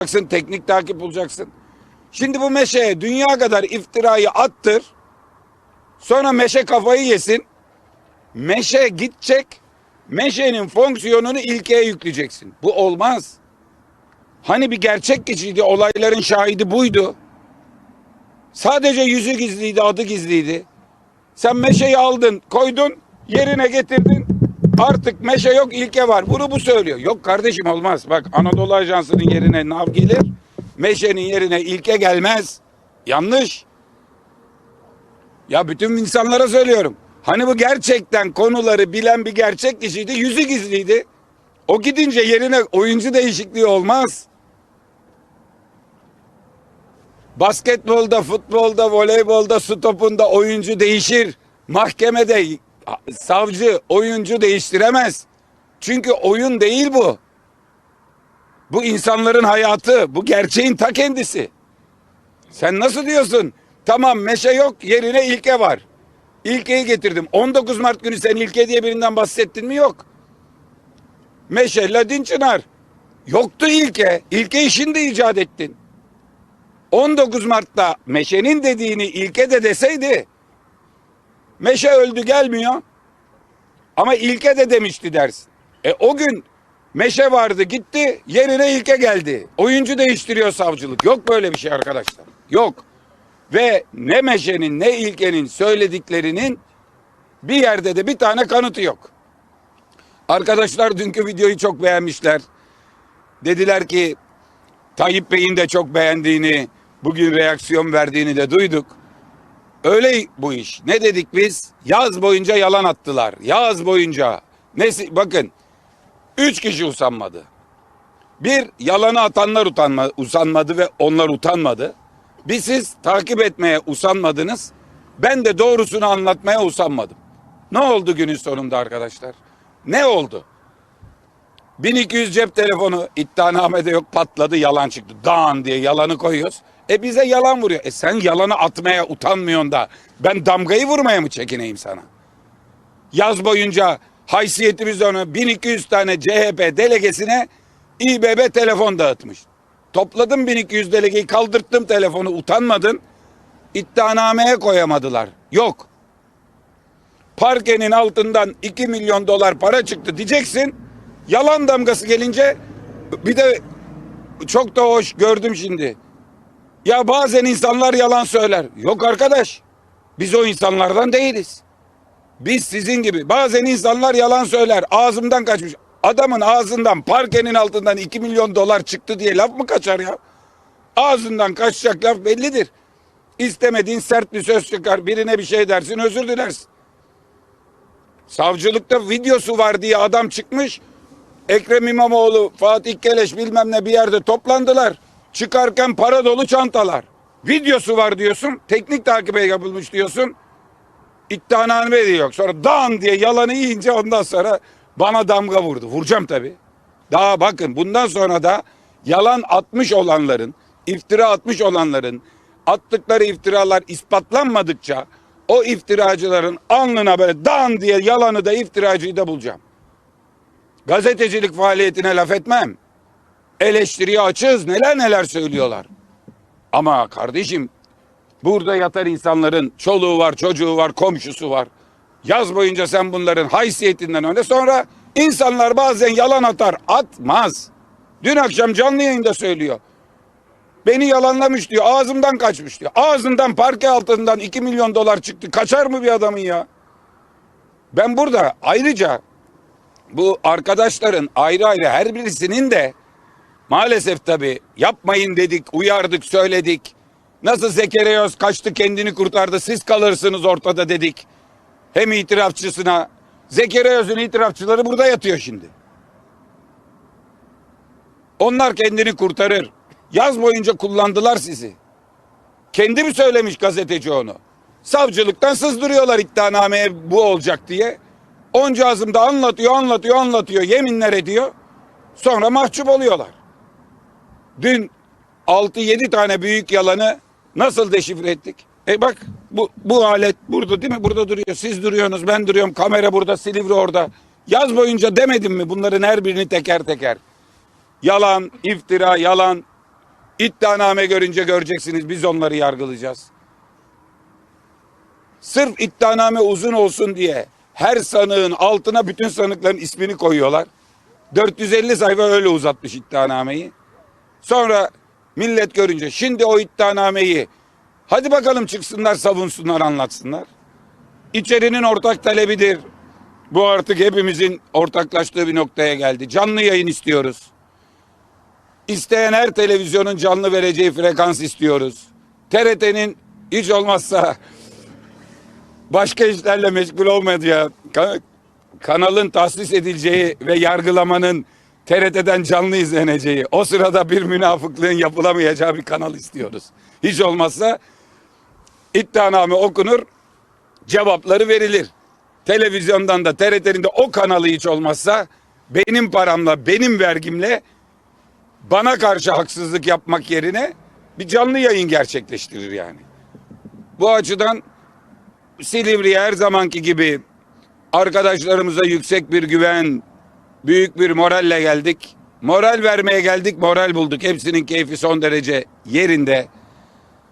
bulacaksın, teknik takip bulacaksın. Şimdi bu meşeye dünya kadar iftirayı attır. Sonra meşe kafayı yesin. Meşe gidecek. Meşenin fonksiyonunu ilkeye yükleyeceksin. Bu olmaz. Hani bir gerçek kişiydi, olayların şahidi buydu. Sadece yüzü gizliydi, adı gizliydi. Sen meşeyi aldın, koydun, yerine getirdin. Artık meşe yok, ilke var. Bunu bu söylüyor. Yok kardeşim olmaz. Bak Anadolu Ajansı'nın yerine nav gelir. Meşenin yerine ilke gelmez. Yanlış. Ya bütün insanlara söylüyorum. Hani bu gerçekten konuları bilen bir gerçek kişiydi. Yüzü gizliydi. O gidince yerine oyuncu değişikliği olmaz. Basketbolda, futbolda, voleybolda, su topunda oyuncu değişir. Mahkemede savcı oyuncu değiştiremez. Çünkü oyun değil bu. Bu insanların hayatı, bu gerçeğin ta kendisi. Sen nasıl diyorsun? Tamam meşe yok, yerine ilke var. İlkeyi getirdim. 19 Mart günü sen ilke diye birinden bahsettin mi? Yok. Meşe, Ladin Çınar. Yoktu ilke. İlkeyi şimdi icat ettin. 19 Mart'ta Meşe'nin dediğini ilke de deseydi Meşe öldü gelmiyor. Ama ilke de demişti dersin. E o gün Meşe vardı gitti yerine ilke geldi. Oyuncu değiştiriyor savcılık. Yok böyle bir şey arkadaşlar. Yok. Ve ne Meşe'nin ne ilkenin söylediklerinin bir yerde de bir tane kanıtı yok. Arkadaşlar dünkü videoyu çok beğenmişler. Dediler ki Tayyip Bey'in de çok beğendiğini, bugün reaksiyon verdiğini de duyduk. Öyle bu iş. Ne dedik biz? Yaz boyunca yalan attılar. Yaz boyunca. Nesi? Bakın. Üç kişi usanmadı. Bir, yalanı atanlar utanma, usanmadı ve onlar utanmadı. Bir siz takip etmeye usanmadınız. Ben de doğrusunu anlatmaya usanmadım. Ne oldu günün sonunda arkadaşlar? Ne oldu? 1200 cep telefonu iddianamede yok patladı yalan çıktı. Dan diye yalanı koyuyoruz. E bize yalan vuruyor. E sen yalanı atmaya utanmıyorsun da ben damgayı vurmaya mı çekineyim sana? Yaz boyunca haysiyetimiz ona 1200 tane CHP delegesine İBB telefon dağıtmış. Topladım 1200 delegeyi kaldırttım telefonu utanmadın. İddianameye koyamadılar. Yok. Parkenin altından 2 milyon dolar para çıktı diyeceksin. Yalan damgası gelince bir de çok da hoş gördüm şimdi. Ya bazen insanlar yalan söyler. Yok arkadaş. Biz o insanlardan değiliz. Biz sizin gibi. Bazen insanlar yalan söyler. Ağzımdan kaçmış. Adamın ağzından parkenin altından 2 milyon dolar çıktı diye laf mı kaçar ya? Ağzından kaçacak laf bellidir. İstemediğin sert bir söz çıkar. Birine bir şey dersin özür dilersin. Savcılıkta videosu var diye adam çıkmış. Ekrem İmamoğlu, Fatih Keleş bilmem ne bir yerde toplandılar. Çıkarken para dolu çantalar. Videosu var diyorsun. Teknik takibe yapılmış diyorsun. İddianame de yok. Sonra dan diye yalanı yiyince ondan sonra bana damga vurdu. Vuracağım tabii. Daha bakın bundan sonra da yalan atmış olanların, iftira atmış olanların attıkları iftiralar ispatlanmadıkça o iftiracıların alnına böyle dan diye yalanı da iftiracıyı da bulacağım. Gazetecilik faaliyetine laf etmem. Eleştiriye açığız neler neler söylüyorlar. Ama kardeşim burada yatar insanların çoluğu var, çocuğu var, komşusu var. Yaz boyunca sen bunların haysiyetinden öne sonra insanlar bazen yalan atar. Atmaz. Dün akşam canlı yayında söylüyor. Beni yalanlamış diyor. Ağzımdan kaçmış diyor. Ağzından parke altından 2 milyon dolar çıktı. Kaçar mı bir adamın ya? Ben burada ayrıca bu arkadaşların ayrı ayrı her birisinin de maalesef tabii yapmayın dedik, uyardık, söyledik. Nasıl Zekeriya Öz kaçtı kendini kurtardı siz kalırsınız ortada dedik. Hem itirafçısına Zekeriya Öz'ün itirafçıları burada yatıyor şimdi. Onlar kendini kurtarır. Yaz boyunca kullandılar sizi. Kendi mi söylemiş gazeteci onu? Savcılıktan sızdırıyorlar iddianameye bu olacak diye. Onca ağzımda anlatıyor, anlatıyor, anlatıyor, yeminler ediyor. Sonra mahcup oluyorlar. Dün 6-7 tane büyük yalanı nasıl deşifre ettik? E bak bu, bu alet burada değil mi? Burada duruyor. Siz duruyorsunuz, ben duruyorum. Kamera burada, Silivri orada. Yaz boyunca demedim mi bunların her birini teker teker? Yalan, iftira, yalan. İddianame görünce göreceksiniz biz onları yargılayacağız. Sırf iddianame uzun olsun diye her sanığın altına bütün sanıkların ismini koyuyorlar. 450 sayfa öyle uzatmış iddianameyi. Sonra millet görünce şimdi o iddianameyi hadi bakalım çıksınlar savunsunlar anlatsınlar. İçerinin ortak talebidir. Bu artık hepimizin ortaklaştığı bir noktaya geldi. Canlı yayın istiyoruz. İsteyen her televizyonun canlı vereceği frekans istiyoruz. TRT'nin hiç olmazsa başka işlerle meşgul olmayacağı ka- kanalın tahsis edileceği ve yargılamanın TRT'den canlı izleneceği o sırada bir münafıklığın yapılamayacağı bir kanal istiyoruz. Hiç olmazsa iddianame okunur cevapları verilir. Televizyondan da TRT'nin de o kanalı hiç olmazsa benim paramla benim vergimle bana karşı haksızlık yapmak yerine bir canlı yayın gerçekleştirir yani. Bu açıdan Silivri'ye her zamanki gibi arkadaşlarımıza yüksek bir güven, büyük bir moralle geldik. Moral vermeye geldik, moral bulduk. Hepsinin keyfi son derece yerinde.